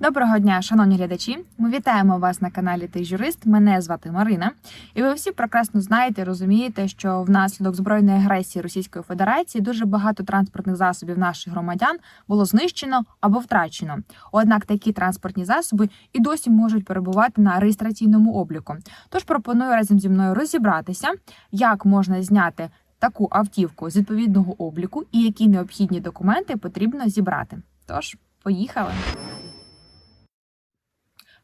Доброго дня, шановні глядачі. Ми вітаємо вас на каналі Ти Юрист. Мене звати Марина, і ви всі прекрасно знаєте, розумієте, що внаслідок збройної агресії Російської Федерації дуже багато транспортних засобів наших громадян було знищено або втрачено. Однак такі транспортні засоби і досі можуть перебувати на реєстраційному обліку. Тож пропоную разом зі мною розібратися, як можна зняти таку автівку з відповідного обліку і які необхідні документи потрібно зібрати. Тож, поїхали.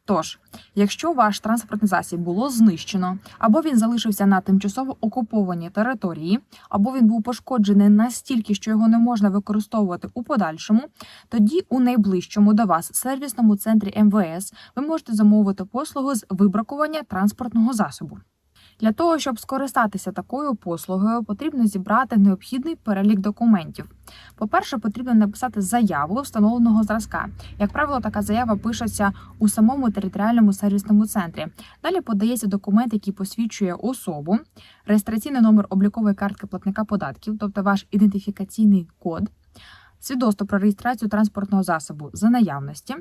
Тож, якщо ваш транспортний засіб було знищено, або він залишився на тимчасово окупованій території, або він був пошкоджений настільки, що його не можна використовувати у подальшому, тоді у найближчому до вас сервісному центрі МВС ви можете замовити послугу з вибракування транспортного засобу. Для того, щоб скористатися такою послугою, потрібно зібрати необхідний перелік документів. По-перше, потрібно написати заяву встановленого зразка. Як правило, така заява пишеться у самому територіальному сервісному центрі. Далі подається документ, який посвідчує особу, реєстраційний номер облікової картки платника податків, тобто ваш ідентифікаційний код, свідоцтво про реєстрацію транспортного засобу за наявності.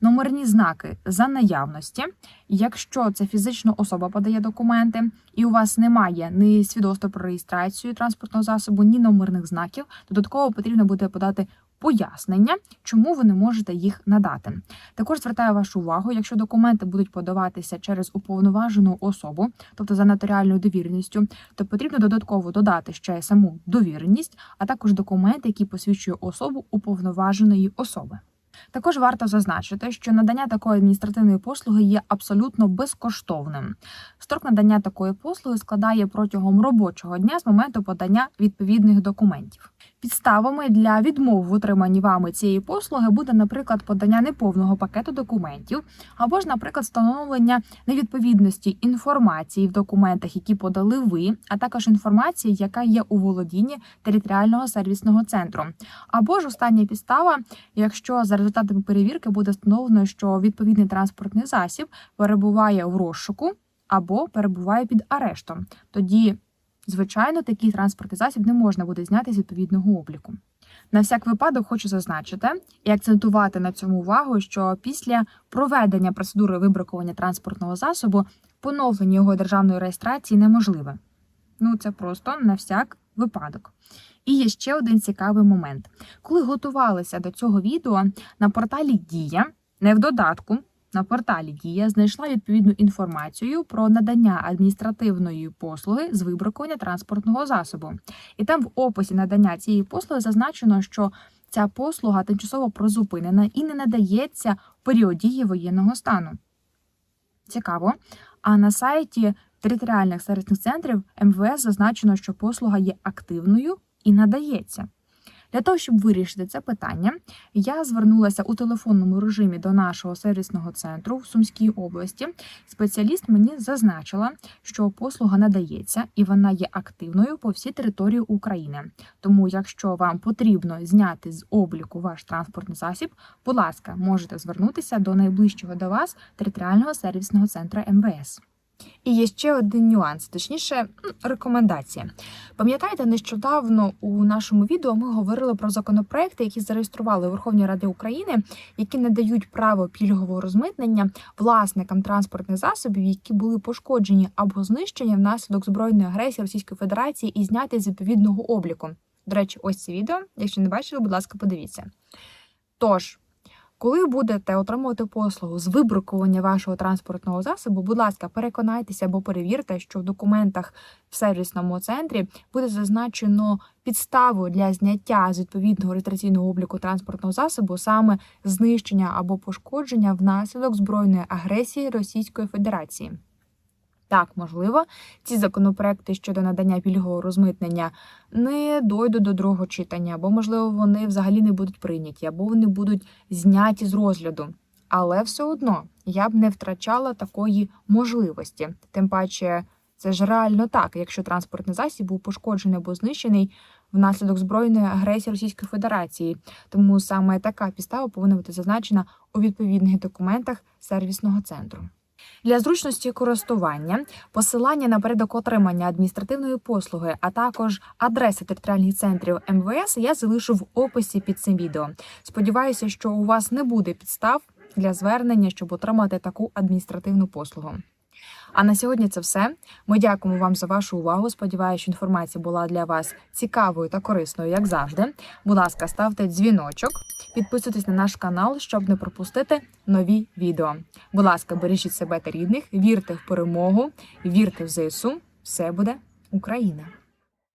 Номерні знаки за наявності. Якщо це фізична особа подає документи, і у вас немає ні свідоцтва про реєстрацію транспортного засобу, ні номерних знаків, додатково потрібно буде подати пояснення, чому ви не можете їх надати. Також звертаю вашу увагу, якщо документи будуть подаватися через уповноважену особу, тобто за нотаріальною довіреністю, то потрібно додатково додати ще саму довіреність, а також документи, які посвідчують особу уповноваженої особи. Також варто зазначити, що надання такої адміністративної послуги є абсолютно безкоштовним. Строк надання такої послуги складає протягом робочого дня з моменту подання відповідних документів. Підставами для відмови в отриманні вами цієї послуги буде, наприклад, подання неповного пакету документів, або ж, наприклад, встановлення невідповідності інформації в документах, які подали ви, а також інформації, яка є у володінні територіального сервісного центру, або ж остання підстава, якщо за результатами перевірки буде встановлено, що відповідний транспортний засіб перебуває в розшуку або перебуває під арештом, тоді Звичайно, такий транспортний засіб не можна буде зняти з відповідного обліку. На всяк випадок хочу зазначити і акцентувати на цьому увагу, що після проведення процедури вибракування транспортного засобу поновлення його державної реєстрації неможливе. Ну це просто на всяк випадок. І є ще один цікавий момент. Коли готувалися до цього відео на порталі Дія, не в додатку, на порталі Дія знайшла відповідну інформацію про надання адміністративної послуги з вибракування транспортного засобу. І там в описі надання цієї послуги зазначено, що ця послуга тимчасово призупинена і не надається в період дії воєнного стану. Цікаво. А на сайті територіальних сервісних центрів МВС зазначено, що послуга є активною і надається. Для того, щоб вирішити це питання, я звернулася у телефонному режимі до нашого сервісного центру в Сумській області. Спеціаліст мені зазначила, що послуга надається і вона є активною по всій території України. Тому, якщо вам потрібно зняти з обліку ваш транспортний засіб, будь ласка, можете звернутися до найближчого до вас територіального сервісного центру МВС. І є ще один нюанс, точніше, рекомендація. Пам'ятаєте, нещодавно у нашому відео ми говорили про законопроекти, які зареєстрували у Верховній Раді України, які надають право пільгового розмитнення власникам транспортних засобів, які були пошкоджені або знищені внаслідок збройної агресії Російської Федерації і зняті з відповідного обліку. До речі, ось це відео. Якщо не бачили, будь ласка, подивіться. Тож. Коли будете отримувати послугу з вибрукування вашого транспортного засобу, будь ласка, переконайтеся або перевірте, що в документах в сервісному центрі буде зазначено підставу для зняття з відповідного реєстраційного обліку транспортного засобу саме знищення або пошкодження внаслідок збройної агресії Російської Федерації. Так, можливо, ці законопроекти щодо надання пільгового розмитнення не дойдуть до другого читання, або, можливо, вони взагалі не будуть прийняті, або вони будуть зняті з розгляду. Але все одно я б не втрачала такої можливості. Тим паче, це ж реально так, якщо транспортний засіб був пошкоджений або знищений внаслідок збройної агресії Російської Федерації. Тому саме така підстава повинна бути зазначена у відповідних документах сервісного центру. Для зручності користування, посилання на порядок отримання адміністративної послуги, а також адреси територіальних центрів МВС я залишу в описі під цим відео. Сподіваюся, що у вас не буде підстав для звернення, щоб отримати таку адміністративну послугу. А на сьогодні це все. Ми дякуємо вам за вашу увагу. Сподіваюся, що інформація була для вас цікавою та корисною, як завжди. Будь ласка, ставте дзвіночок, підписуйтесь на наш канал, щоб не пропустити нові відео. Будь ласка, бережіть себе та рідних, вірте в перемогу, вірте в ЗСУ. Все буде Україна!